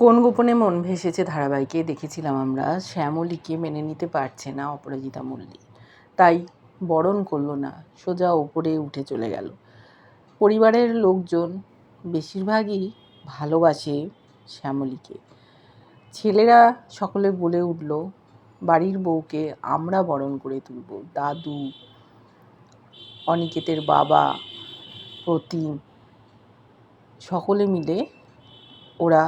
কোন গোপনে মন ভেসেছে ধারাবাহিকে দেখেছিলাম আমরা, শ্যামলীকে মেনে নিতে পারছে না অপরাজিতা মল্লিক তাই বরণ করল না, সোজা ওপরে উঠে চলে গেল। পরিবারের লোকজন বেশিরভাগই ভালোবাসে শ্যামলীকে। ছেলেরা সকলে বলে উঠল, বাড়ির বউকে আমরা বরণ করে তুলব। দাদু, অনিকেতের বাবা, প্রতিম, সকলে মিলে ওরা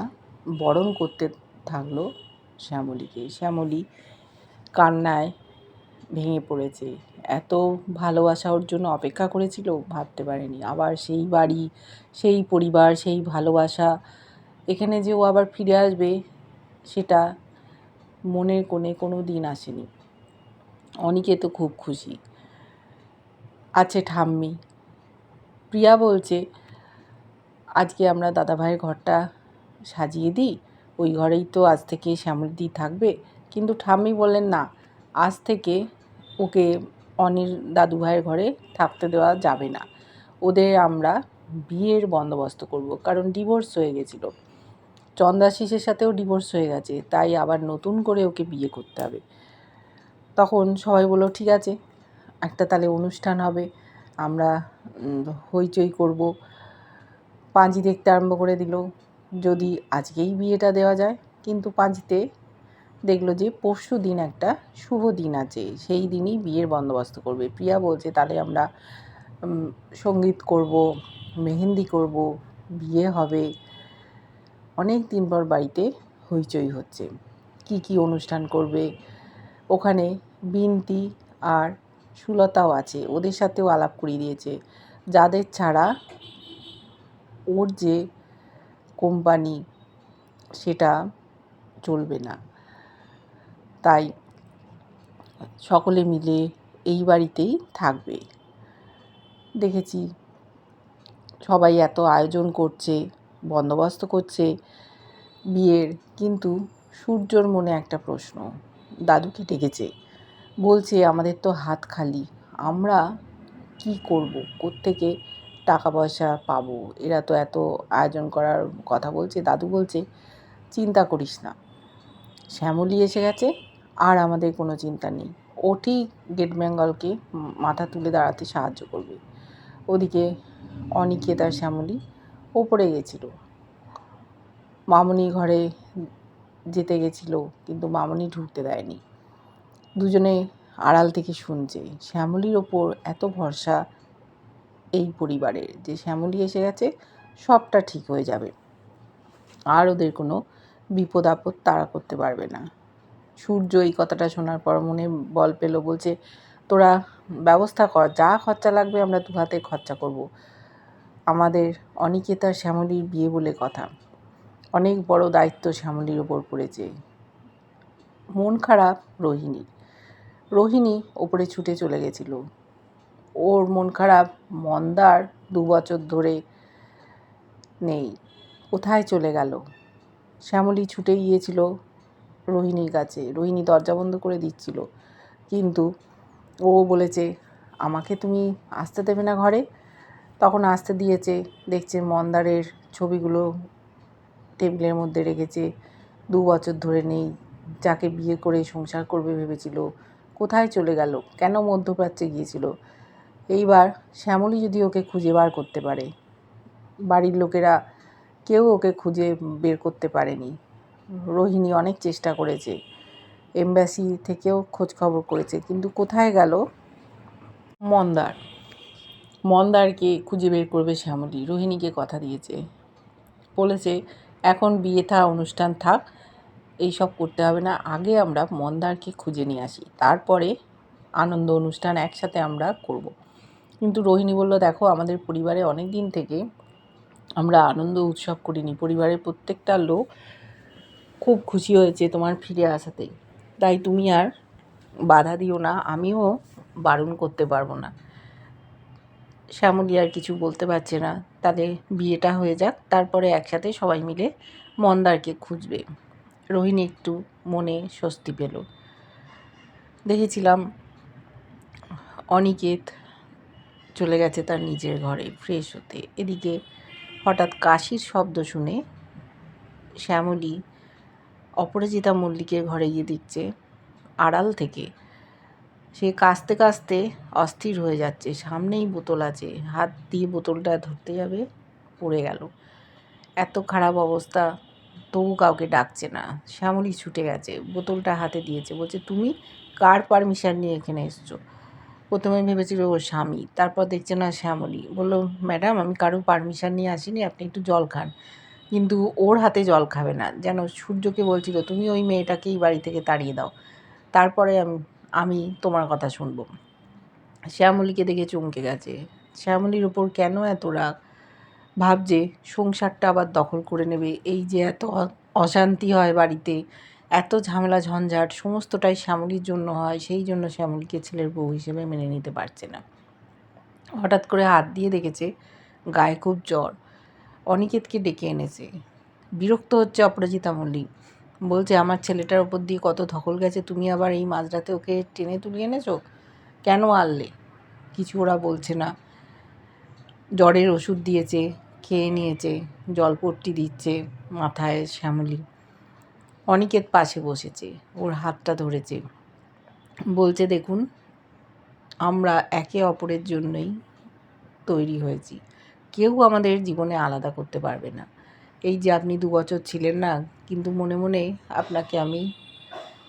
বরণ করতে থাকল শ্যামলীকে। শ্যামলী কান্নায় ভেঙে পড়েছে। এত ভালোবাসা ওর জন্য অপেক্ষা করেছিল? ভাবতে পারেনি। আবার সেই বাড়ি, সেই পরিবার, সেই ভালোবাসা, এখানে যে ও আবার ফিরে আসবে, সেটা মনের কোণে কোনো দিন আসেনি। অনিকে তো খুব খুশি। আছে ঠাম্মি। প্রিয়া বলছে, আজকে আমরা দাদাভাইয়ের ঘরটা সাজিয়ে দিই। ওই ঘরেই তো আজ থেকে শ্যামলদি থাকবে। কিন্তু ঠাম্মি বললেন, না, আজ থেকে ওকে অনির দাদু ভাইয়ের ঘরে থাকতে দেওয়া যাবে না। ওদের আমরা বিয়ের বন্দোবস্ত করব, কারণ ডিভোর্স হয়ে গেছিল। চন্দাশিসের সাথেও ডিভোর্স হয়ে গেছে, তাই আবার নতুন করে ওকে বিয়ে করতে হবে। তখন সবাই বলল, ঠিক আছে, একটা তাহলে অনুষ্ঠান হবে, আমরা হইচই করব। পাঁজি দেখতে আরম্ভ করে দিল। যদি আজকেই বিয়েটা দেওয়া যায় কিন্তু পাঁজিতে দেখল যে পরশু দিন একটা শুভ দিন আছে, সেই দিনই বিয়ের বন্দোবস্ত করবে। প্রিয়া বলছে, তাহলে আমরা সংগীত করব, মেহেন্দি করব, বিয়ে হবে। অনেক দিন পর বাড়িতে হইচই হচ্ছে। কি কি অনুষ্ঠান করবে? ওখানে বিনতি আর সুলতাও আছে, ওদের সাথেও আলাপ করিয়ে দিয়েছে। যাদের ছাড়া ওর যে কোম্পানি সেটা চলবে না। তাই সকলে মিলে এই বাড়িতেই থাকবে। দেখেছি সবাই এত আয়োজন করছে, বন্দোবস্ত করছে বিয়ের, কিন্তু সূর্যর মনে একটা প্রশ্ন দাদুকে ডেকেছে? বলছে, আমাদের তো হাত খালি, আমরা কি করব? কোত্থেকে টাকা পয়সা পাবো। এরা তো এত আয়োজন করার কথা বলছে, দাদু বলছে, চিন্তা করিস না। শ্যামলি এসে গেছে, আর আমাদের কোনো চিন্তা নেই। ও ঠিক গেট বেঙ্গলকে মাথা তুলে দাঁড়াতে সাহায্য করবে। ওদিকে অনিকেত শ্যামলী ওপরে গেছিল। মামনি ঘরে যেতে গেছিল, কিন্তু মামনি ঢুকতে দেয়নি। দুজনে আড়াল থেকে শুনছে, শ্যামলির ওপর এত ভরসা এই পরিবারের যে শ্যামলী এসে গেছে, সবটা ঠিক হয়ে যাবে। আর ওদের কোনো বিপদ আপদ তাড়া করতে পারবে না। সূর্য এই কথাটা শোনার পর মনে বল পেল, বলছে, তোরা ব্যবস্থা কর, যা খরচা লাগবে আমরা দু হাতে খরচা করব। আমাদের অনিকেতা শ্যামলির বিয়ে বলে কথা। অনেক বড় দায়িত্ব শ্যামলীর ওপর পড়েছে। মন খারাপ রোহিণীর। রোহিণী ওপরে ছুটে চলে গেছিল। ওর মন খারাপ, মন্দার দু বছর ধরে নেই। কোথায় চলে গেল? শ্যামলী ছুটে গিয়েছিল রোহিণীর কাছে। রোহিণী দরজা বন্ধ করে দিচ্ছিল। কিন্তু ও বলেছে, আমাকে তুমি আসতে দেবে না ঘরে? তখন আসতে দিয়েছে, দেখছে মন্দারের ছবিগুলো টেবিলের মধ্যে রেখেছে। দু বছর ধরে নেই, যাকে বিয়ে করে সংসার করবে ভেবেছিল। কোথায় চলে গেল? কেন মধ্যপ্রাচ্যে গিয়েছিল? এইবার শ্যামলী যদি ওকে খুঁজে বার করতে পারে, বাড়ির লোকেরা কেউ ওকে খুঁজে বের করতে পারেনি। রোহিণী অনেক চেষ্টা করেছে, এমব্যাসি থেকেও খোঁজ খবর করেছে, কিন্তু কোথায় গেল? মন্দার। মন্দারকে খুঁজে বের করবে শ্যামলী। রোহিণীকে কথা দিয়েছে। বলেছে, এখন বিয়ে থা, অনুষ্ঠান থাক, এইসব করতে হবে না। আগে আমরা মন্দারকে খুঁজে নিয়ে আসি। তারপরে আনন্দ অনুষ্ঠান একসাথে আমরা করব। কিন্তু রোহিণী বলল, দেখো, আমাদের পরিবারে অনেক দিন থেকে আমরা আনন্দ উৎসব করিনি। পরিবারের প্রত্যেকটা লোক খুব খুশি হয়েছে তোমার ফিরে আসাতেই। তাই তুমি আর বাধা দিও না, আমিও বারণ করতে পারব না। শ্যামলী আর কিছু বলতে পারছে না। তাদের বিয়েটা হয়ে যাক, তারপরে একসাথে সবাই মিলে মন্দারকে খুঁজবে। রোহিণী একটু মনে স্বস্তি পেল। দেখেছিলাম অনিকেত চলে গেছে তার নিজের ঘরে ফ্রেশ হতে। এদিকে হঠাৎ কাশির শব্দ শুনে শ্যামলী অপরাজিতা মল্লিকের ঘরে গিয়ে দেখছে আড়াল থেকে। সে কাস্তে কাস্তে অস্থির হয়ে যাচ্ছে। সামনেই বোতল আছে। হাত দিয়ে বোতলটা ধরতে যাবে, পড়ে গেল। এত খারাপ অবস্থা, তবু কাউকে ডাকছে না। শ্যামলী ছুটে গেছে। বোতলটা হাতে দিয়েছে। বলছে, তুমি কার পারমিশন নিয়ে এখানে এসছো? প্রথমে ভেবেছিল ওর স্বামী, তারপর দেখছে না শ্যামলী। বলল, ম্যাডাম, আমি কারও পারমিশন নিয়ে আসিনি, আপনি একটু জল খান। কিন্তু ওর হাতে জল খাবে না। যেন সূর্যকে বলছিল, তুমি ওই মেয়েটাকেই বাড়ি থেকে তাড়িয়ে দাও। তারপরে আমি আমি তোমার কথা শুনব। শ্যামলীকে দেখে চমকে গেছে। শ্যামলীর ওপর কেন এত রাগ? ভাবছে, সংসারটা আবার দখল করে নেবে। এই যে এত অশান্তি হয় বাড়িতে এত ঝামেলা, ঝঞ্ঝাট, সমস্তটাই শ্যামলীর জন্য হয়, সেই জন্য শ্যামলীকে ছেলের বউ হিসেবে মেনে নিতে পারছে না। হঠাৎ করে হাত দিয়ে দেখেছে গায়ে খুব জ্বর। অনিকেতকে ডেকে এনেছে। বিরক্ত হচ্ছে অপরাজিতা মল্লিক। বলছে, আমার ছেলেটার ওপর দিয়ে কত ধকল গেছে, তুমি আবার এই মাঝরাতে ওকে টেনে তুলে এনেছো? কেন আনলে? কিছু ওরা বলছে না। জ্বরের ওষুধ দিয়েছে, খেয়ে নিয়েছে, জলপট্টি দিচ্ছে মাথায় শ্যামলি অনিকেত পাশে বসেছে, ওর হাতটা ধরেছে। বলছে, দেখুন, আমরা একে অপরের জন্যই তৈরি হয়েছি। কেউ আমাদের জীবনে আলাদা করতে পারবে না। এই যে আপনি দু বছর ছিলেন না, কিন্তু মনে মনে আপনাকে আমি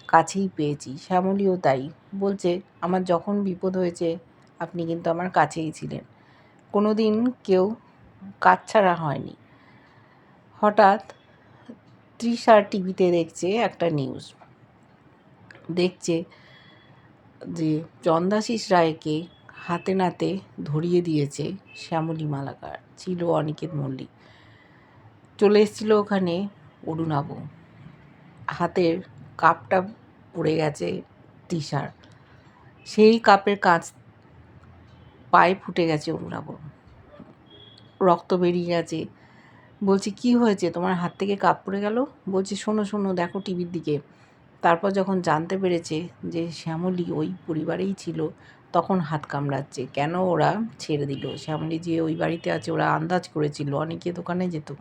কাছেই পেয়েছি, শ্যামলীও তাই। বলছে, আমার যখন বিপদ হয়েছে, আপনি কিন্তু আমার কাছেই ছিলেন। কোনো দিন কেউ কাজ ছাড়া হয়নি। হঠাৎ তৃষা টিভিতে দেখছে একটা নিউজ দেখছে যে চন্দাশিস রায়কে হাতে নাতে ধরিয়ে দিয়েছে শ্যামলী মালাকার, ছিল অনিকেত মল্লিক। চলে এসেছিল ওখানে অরুণাব। হাতের কাপটা পড়ে গেছে তৃষার। সেই কাপের কাঁচ পায়ে ফুটে গেছে অরুণাব। রক্ত বেরিয়ে গেছে বলছি, কি হয়েছে? তোমার হাত থেকে কাপ পড়ে গেল? বলছে, শোনো শোনো, দেখো টিভির দিকে। তারপর যখন জানতে পেরেছে যে শ্যামলী ওই পরিবারেই ছিল, তখন হাত কামড়াচ্ছে। কেন ওরা ছেড়ে দিল? শ্যামলী যে ওই বাড়িতে আছে, ওরা আন্দাজ করেছিল, অনেকে দোকানে যেত।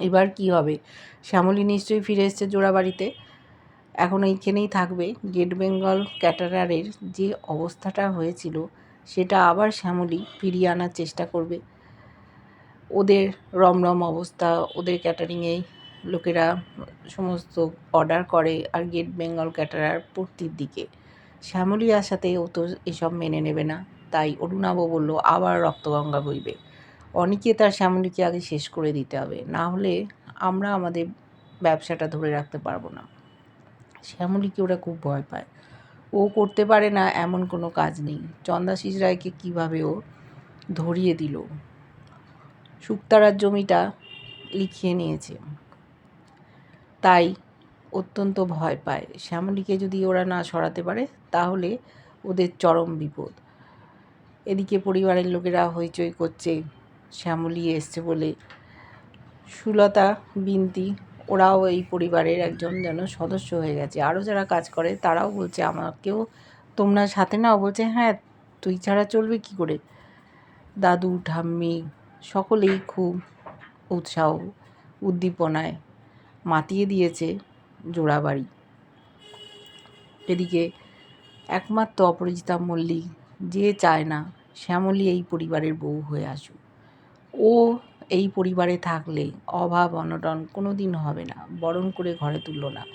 এবার কি হবে? শ্যামলী নিশ্চয়ই ফিরে এসছে জোড়া বাড়িতে। এখন এইখানেই থাকবে। গেট বেঙ্গল ক্যাটারারের যে অবস্থাটা হয়েছিল, সেটা আবার শ্যামলী ফিরিয়ে আনার চেষ্টা করবে। ওদের রমরম অবস্থা, ওদের ক্যাটারিংয়ে লোকেরা সমস্ত অর্ডার করে আর গেট বেঙ্গল ক্যাটারার পূর্তির দিকে। শ্যামলী আসাতে ও তো এসব মেনে নেবে না, তাই অরুণাব বলল, আবার রক্তগঙ্গা বইবে। অনেকে তার শ্যামলীকে আগে শেষ করে দিতে হবে, না হলে আমরা আমাদের ব্যবসাটা ধরে রাখতে পারব না। শ্যামলীকে ওরা খুব ভয় পায়। ও করতে পারে না, এমন কোনো কাজ নেই। চন্দাশিস রায়কে কীভাবে ও ধরিয়ে দিল? শুক্তারার জমিটা লিখিয়ে নিয়েছে। তাই অত্যন্ত ভয় পায়। শ্যামলীকে যদি ওরা না সরাতে পারে, তাহলে ওদের চরম বিপদ। এদিকে পরিবারের লোকেরা হইচই করছে। শ্যামলী এসছে বলে সুলতা, বিনতি, ওরাও এই পরিবারের একজন যেন সদস্য হয়ে গেছে। আরও যারা কাজ করে, তারাও বলছে, আমাকেও তোমরা সাথে নাও। বলছে হ্যাঁ তুই ছাড়া চলবে কি করে? দাদু, ঠাম্মি সকলেই খুব উৎসাহ, উদ্দীপনায় মাতিয়ে দিয়েছে জোড়াবাড়ি। এদিকে একমাত্র অপরাজিতা মল্লিক যে চায় না, শ্যামলী এই পরিবারের বউ হয়ে আসুক। ও এই পরিবারে থাকলে অভাব, অনটন কোনো দিন হবে না, বরণ করে ঘরে তুললো না।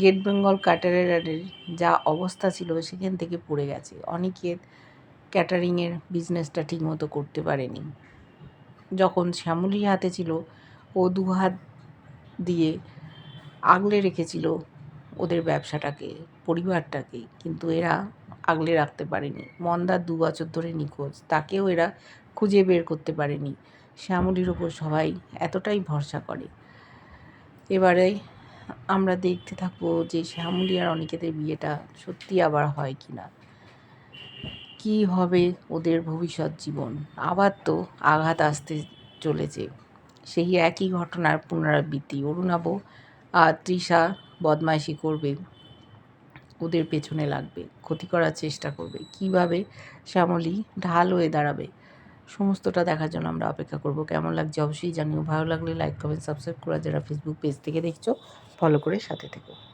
গেট বেঙ্গল ক্যাটারারের যা অবস্থা ছিল সেখান থেকে পড়ে গেছে। অনেকের ক্যাটারিংয়ের বিজনেসটা ঠিকমতো করতে পারেনি। যখন শ্যামলীর হাতে ছিল, ও দু হাত দিয়ে আগলে রেখেছিল ওদের ব্যবসাটাকে, পরিবারটাকে। কিন্তু এরা আগলে রাখতে পারেনি। মন্দার দু বছর ধরে নিখোঁজ। তাকেও এরা খুঁজে বের করতে পারেনি। শ্যামলীর ওপর সবাই এতটাই ভরসা করে। এবারে আমরা দেখতে থাকব যে শ্যামলী আর অনিকেতের বিয়েটা সত্যি আবার হয় কি না কী হবে ওদের ভবিষ্যৎ জীবন? আবার তো আঘাত আসতে চলেছে। সেই একই ঘটনার পুনরাবৃত্তি। অরুণাব আর তৃষা বদমাইশি করবে। ওদের পেছনে লাগবে। ক্ষতি করার চেষ্টা করবে। কীভাবে শ্যামলী ঢাল হয়ে দাঁড়াবে? সমস্তটা দেখার জন্য আমরা অপেক্ষা করব। কেমন লাগছে অবশ্যই জানিও। ভালো লাগলে লাইক কমেন্ট সাবস্ক্রাইব করা যারা ফেসবুক পেজ থেকে দেখছ ফলো করে সাথে থেকো।